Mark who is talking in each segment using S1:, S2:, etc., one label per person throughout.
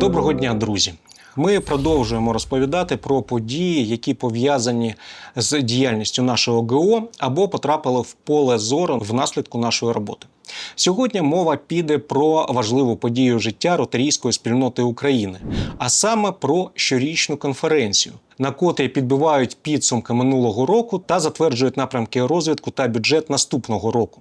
S1: Доброго дня, друзі! Ми продовжуємо розповідати про події, які пов'язані з діяльністю нашого ГО або потрапили в поле зору внаслідку нашої роботи. Сьогодні мова піде про важливу подію життя ротарійської спільноти України, а саме про щорічну конференцію, на котрій підбивають підсумки минулого року та затверджують напрямки розвитку та бюджет наступного року.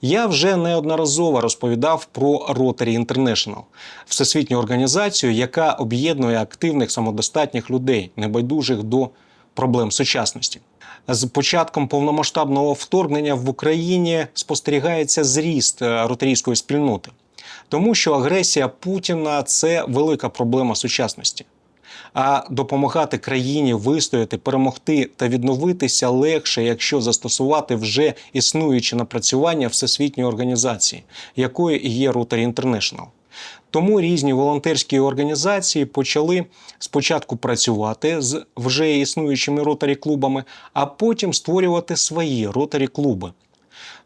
S1: Я вже неодноразово розповідав про Rotary International – всесвітню організацію, яка об'єднує активних самодостатніх людей, небайдужих до проблем сучасності. З початком повномасштабного вторгнення в Україні спостерігається зріст е, ротарійської спільноти, тому що агресія Путіна це велика проблема сучасності. А допомагати країні вистояти, перемогти та відновитися легше, якщо застосувати вже існуючі напрацювання всесвітньої організації, якою є Rotary International. Тому різні волонтерські організації почали спочатку працювати з вже існуючими ротарі клубами, а потім створювати свої ротарі клуби.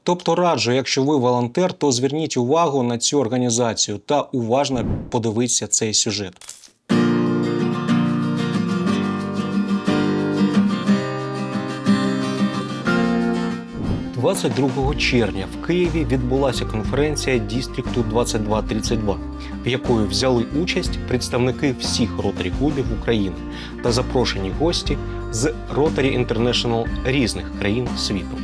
S1: Тобто раджу, якщо ви волонтер, то зверніть увагу на цю організацію та уважно подивіться цей сюжет. 22 червня в Києві відбулася конференція Дістрікту 2232, в якої взяли участь представники всіх ротарі клубів України та запрошені гості з Rotary International різних країн світу.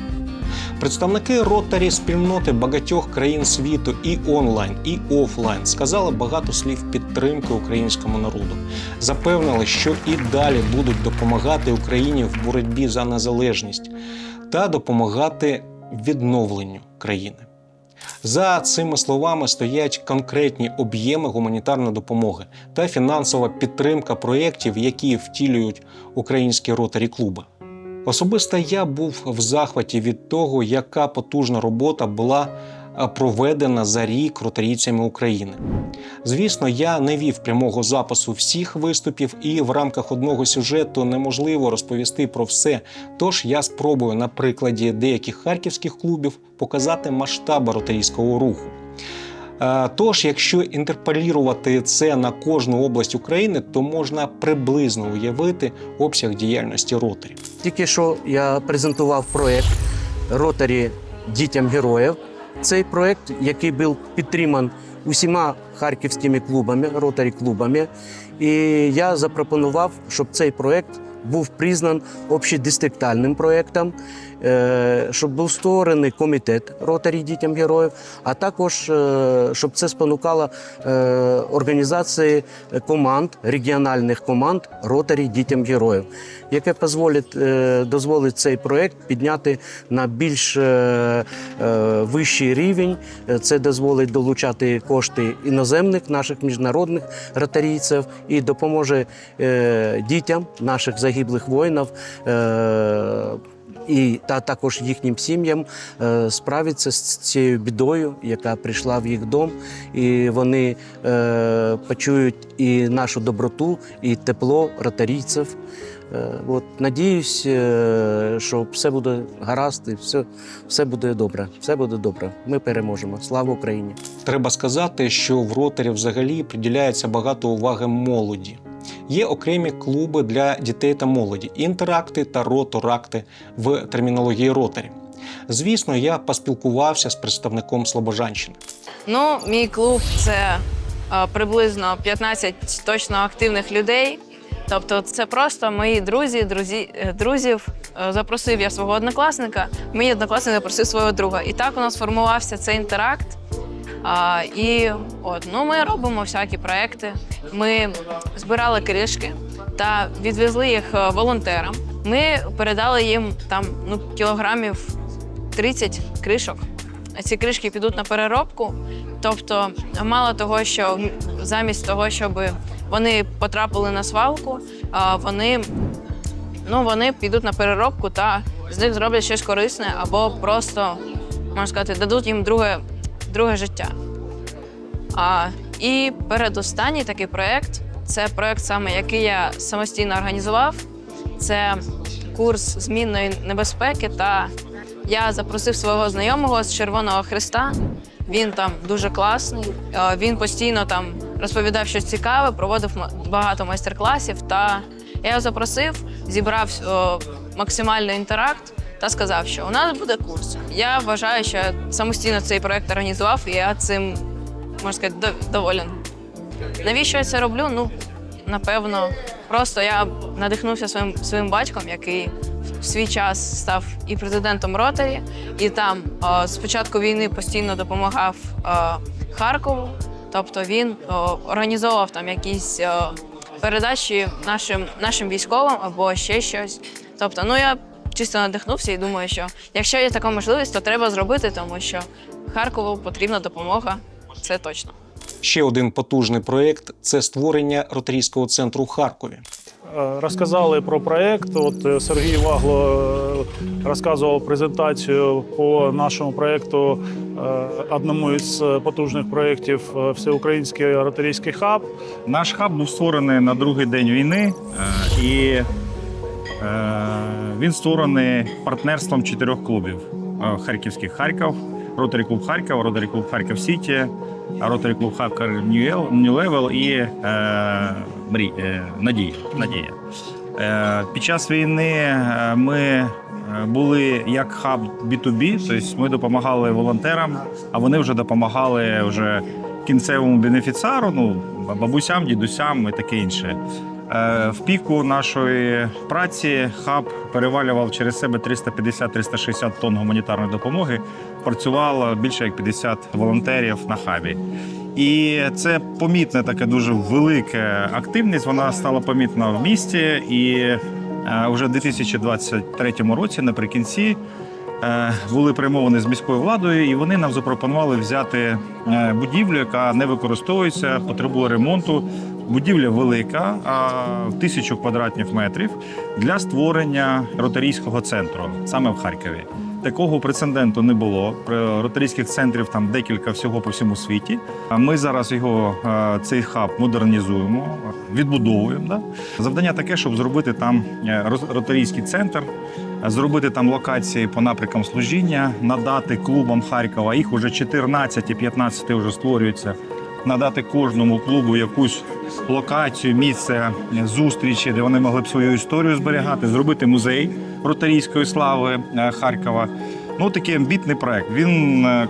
S1: Представники ротарі спільноти багатьох країн світу і онлайн, і офлайн сказали багато слів підтримки українському народу. Запевнили, що і далі будуть допомагати Україні в боротьбі за незалежність та допомагати відновленню країни. За цими словами стоять конкретні об'єми гуманітарної допомоги та фінансова підтримка проєктів, які втілюють українські ротарі клуби. Особисто я був в захваті від того, яка потужна робота була проведена за рік ротарійцями України. Звісно, я не вів прямого запису всіх виступів, і в рамках одного сюжету неможливо розповісти про все. Тож я спробую на прикладі деяких харківських клубів показати масштаби ротарійського руху. Е, Тож, якщо інтерполірувати це на кожну область України, то можна приблизно уявити обсяг діяльності ротарі.
S2: Тільки що я презентував проєкт Ротарі дітям героїв. Цей проект, який був підтриманий усіма харківськими клубами, ротарі клубами. І я запропонував, щоб цей проект був признан общедистриктальним проєктом, е, щоб був створений комітет ротарі дітям героїв, а також е, щоб це спонукало е, організації команд, регіональних команд ротарі дітям героїв, яке дозволить, е, дозволить цей проєкт підняти на більш е, е, вищий рівень. Е, Це дозволить долучати кошти іноземних наших міжнародних ротарійців і допоможе е, дітям наших загиблих воїнів. І та також їхнім сім'ям е, справитися з цією бідою, яка прийшла в їх дом, і вони е, почують і нашу доброту, і тепло ротарійців. Е, от, надіюсь, е, що все буде гаразд, і все, все буде добре. Все буде добре. Ми переможемо. Слава Україні!
S1: Треба сказати, що в ротарі взагалі приділяється багато уваги молоді. Є окремі клуби для дітей та молоді, інтеракти та роторакти в термінології ротарі. Звісно, я поспілкувався з представником Слобожанщини.
S3: Ну, мій клуб це е, приблизно 15 точно активних людей. Тобто, це просто мої друзі, друзі, е, друзів. Е, Запросив я свого однокласника, мій однокласник запросив свого друга. І так у нас формувався цей інтеракт. А, і от, ну, ми робимо всякі проекти. Ми збирали кришки та відвезли їх е, волонтерам. Ми передали їм там ну, кілограмів 30 кришок. Ці кришки підуть на переробку. Тобто, мало того, що замість того, щоб вони потрапили на свалку, вони, ну, вони підуть на переробку та з них зроблять щось корисне або просто, можна сказати, дадуть їм друге, друге життя. А, і передостанній такий проєкт це проєкт, саме який я самостійно організував. Це курс змінної небезпеки. Та я запросив свого знайомого з Червоного Христа. Він там дуже класний. Е, Він постійно там розповідав щось цікаве, проводив багато майстер-класів. Та я його запросив, зібрав максимальний інтеракт та сказав, що у нас буде курс. Я вважаю, що самостійно цей проект організував, і я цим можна сказати доволен. Навіщо я це роблю? Ну, напевно, просто я надихнувся своїм своїм батьком, який в свій час став і президентом Ротарі, і там е, з початку війни постійно допомагав е, Харкову. Тобто він е, організовував там якісь е, передачі нашим, нашим військовим або ще щось. Тобто, ну я чисто надихнувся і думаю, що якщо є така можливість, то треба зробити, тому що Харкову потрібна допомога. Це точно.
S1: Ще один потужний проєкт це створення ротарійського центру в Харкові.
S4: Е, Розказали про проект. От е, Сергій Вагло е, розказував презентацію по нашому проекту, е, одному із потужних проєктів Всеукраїнський ротарійський хаб.
S5: Наш хаб був створений на другий день війни, і він створений партнерством чотирьох клубів: Е, харківських Харків, Ротарі Клуб Харків, Ротарі Клуб Харків Сіті, Ротарі Клуб Харків Нью Левел і е, Мрій, е, Надія. Надія. Е, Під час війни е, ми е, були як хаб B2B, тобто ми допомагали волонтерам, а вони вже допомагали вже кінцевому бенефіціару, ну бабусям, дідусям і таке інше. Е, В піку нашої праці хаб перевалював через себе 350-360 тонн гуманітарної допомоги. Працювало більше як 50 волонтерів на хабі. І це помітна така дуже велика активність. Вона стала помітна в місті. І е, вже в 2023 році, наприкінці, е, були перемовини з міською владою, і вони нам запропонували взяти е, будівлю, яка не використовується, потребує ремонту. Будівля велика, тисячу квадратних метрів для створення ротарійського центру саме в Харкові. Такого прецеденту не було. Ротарійських центрів там декілька всього по всьому світі. А Ми зараз його цей хаб модернізуємо, відбудовуємо. Да? Завдання таке, щоб зробити там е, ротарійський центр, зробити там локації по напрямкам служіння, надати клубам Харкова. Їх уже 14 і 15 вже створюються. Надати кожному клубу якусь локацію, місце зустрічі, де вони могли б свою історію зберігати, зробити музей ротарійської слави е, Харкова. Ну такий амбітний проект. Він е,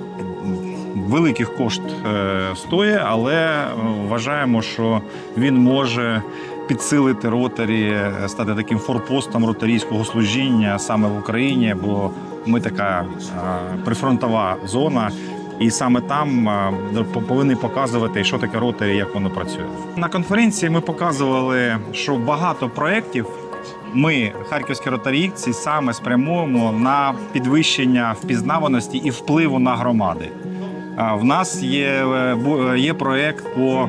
S5: великих кошт е, стоїть, але вважаємо, що він може підсилити ротарі, стати таким форпостом ротарійського служіння саме в Україні, бо ми така прифронтова зона. І саме там е, повинні показувати, що таке ротарі, як воно працює. На конференції ми показували, що багато проєктів ми, харківські ротарійці, саме спрямуємо на підвищення впізнаваності і впливу на громади. В нас є, е, є проєкт по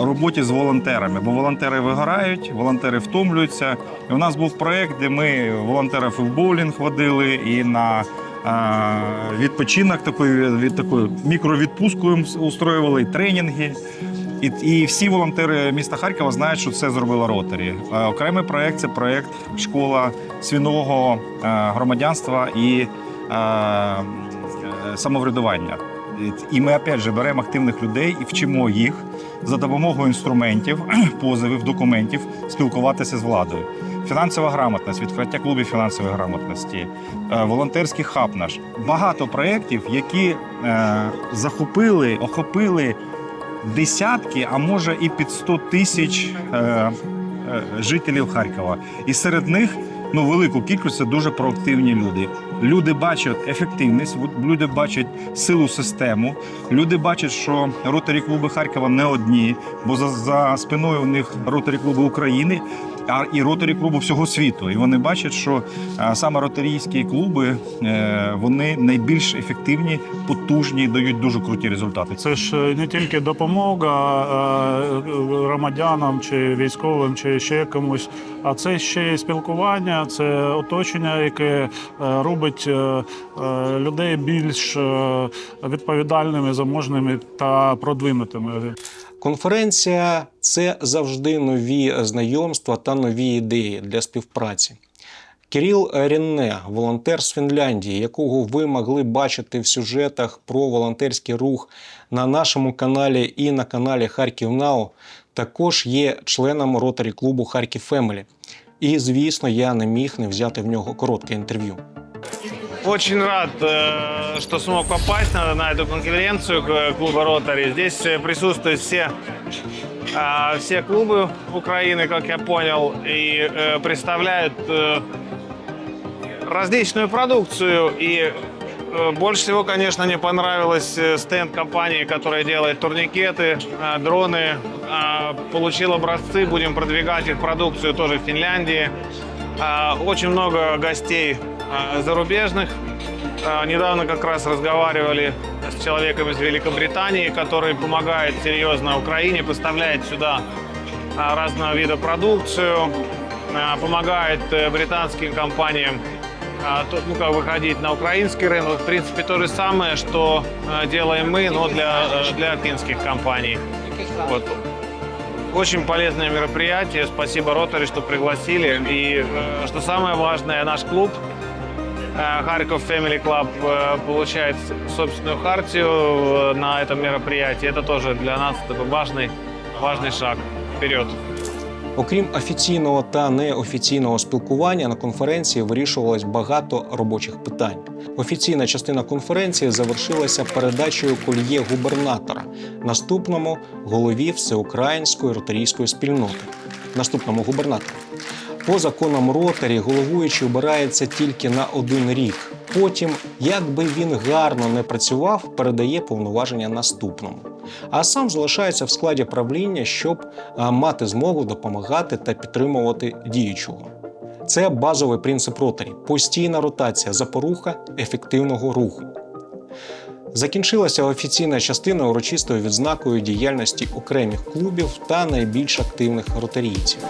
S5: роботі з волонтерами, бо волонтери вигорають, волонтери втомлюються. І у нас був проєкт, де ми волонтерів і в боулінг водили, і на відпочинок такої від такої мікровідпустку їм устроювали, і тренінги. І, і всі волонтери міста Харкова знають, що це зробила Ротарі. Окремий проєкт це проєкт школа свінового громадянства і самоврядування. І ми опять же беремо активних людей і вчимо їх за допомогою інструментів, позовів, документів спілкуватися з владою. Фінансова грамотність, відкриття клубів фінансової грамотності, е, волонтерський хаб наш. Багато проєктів, які е, захопили, охопили десятки, а може і під 100 тисяч е, жителів Харкова. І серед них ну, велику кількість це дуже проактивні люди. Люди бачать ефективність, люди бачать силу систему, люди бачать, що ротарі клуби Харкова не одні, бо за, за спиною у них ротарі клуби України. І ротарі клубу всього світу, і вони бачать, що саме ротарійські клуби е, вони найбільш ефективні, потужні, дають дуже круті результати.
S4: Це ж е, не тільки допомога е, громадянам чи військовим, чи ще комусь, а це ще й спілкування, це оточення, яке робить людей більш відповідальними, заможними та продвинутими.
S1: Конференція це завжди нові знайомства та нові ідеї для співпраці. Кіріл Рінне, волонтер з Фінляндії, якого ви могли бачити в сюжетах про волонтерський рух на нашому каналі і на каналі Харків Нау, також є членом ротарі клубу Харків Фемелі. І, звісно, я не міг не взяти в нього коротке інтерв'ю.
S6: Очень рад, э, что смог попасть на, эту конференцию к- клуба Ротари. Здесь э, присутствуют все, а, все клубы Украины, как я понял, и э, представляют э, различную продукцию. И э, больше всего, конечно, мне понравилась э, стенд компании, которая делает турникеты, э, дроны. А, Получил образцы, будем продвигать их продукцию тоже в Финляндии. А, Очень много гостей зарубежных. А, Недавно как раз разговаривали с человеком из Великобритании, который помогает серьезно Украине, поставляет сюда а, разного вида продукцию, а, помогает э, британским компаниям а, ну, как выходить на украинский рынок. В принципе, то же самое, что а, делаем мы, но для, э, для финских компаний. Вот. Очень полезное мероприятие. Спасибо Ротари, что пригласили. И э, что самое важное, наш клуб Харьков Family Club э, получает с- собственную хартию э, на этом мероприятии. Это тоже для нас такой важный, важный шаг вперед.
S1: Окрім офіційного та неофіційного спілкування на конференції вирішувалось багато робочих питань. Офіційна частина конференції завершилася передачею кольє губернатора наступному голові всеукраїнської ротарійської спільноти. Наступному губернатору. По законам ротарі головуючий обирається тільки на один рік. Потім, як би він гарно не працював, передає повноваження наступному. А сам залишається в складі правління, щоб мати змогу допомагати та підтримувати діючого. Це базовий принцип ротарі постійна ротація, запоруха ефективного руху. Закінчилася офіційна частина урочистою відзнакою діяльності окремих клубів та найбільш активних ротарійців.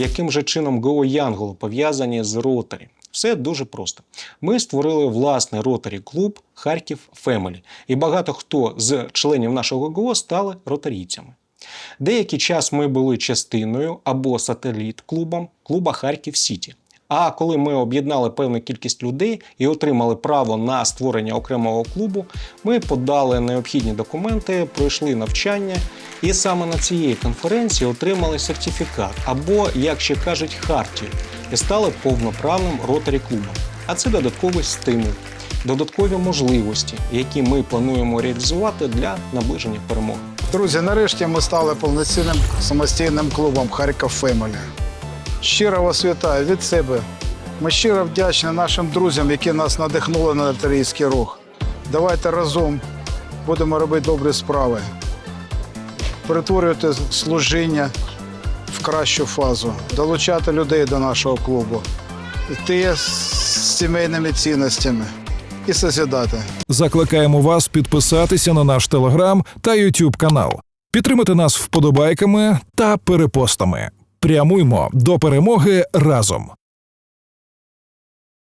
S1: Яким же чином Go Янгол пов'язані з Ротарі? Все дуже просто. Ми створили власний ротарі клуб Харків Фемелі, і багато хто з членів нашого ГО стали ротарійцями. Деякий час ми були частиною або сателіт клубом клуба Харків Сіті. А коли ми об'єднали певну кількість людей і отримали право на створення окремого клубу, ми подали необхідні документи, пройшли навчання, і саме на цієї конференції отримали сертифікат або, як ще кажуть, хартію, і стали повноправним ротарі клубом. А це додатковий стимул, додаткові можливості, які ми плануємо реалізувати для наближення перемоги.
S7: Друзі, нарешті ми стали повноцінним самостійним клубом Харків Фемелі. Щиро вас вітаю від себе. Ми щиро вдячні нашим друзям, які нас надихнули на лотерейський рух. Давайте разом будемо робити добрі справи, перетворювати служіння в кращу фазу, долучати людей до нашого клубу, йти з сімейними цінностями і созідати.
S8: Закликаємо вас підписатися на наш телеграм та Ютуб канал, підтримати нас вподобайками та перепостами. Прямуймо до перемоги разом.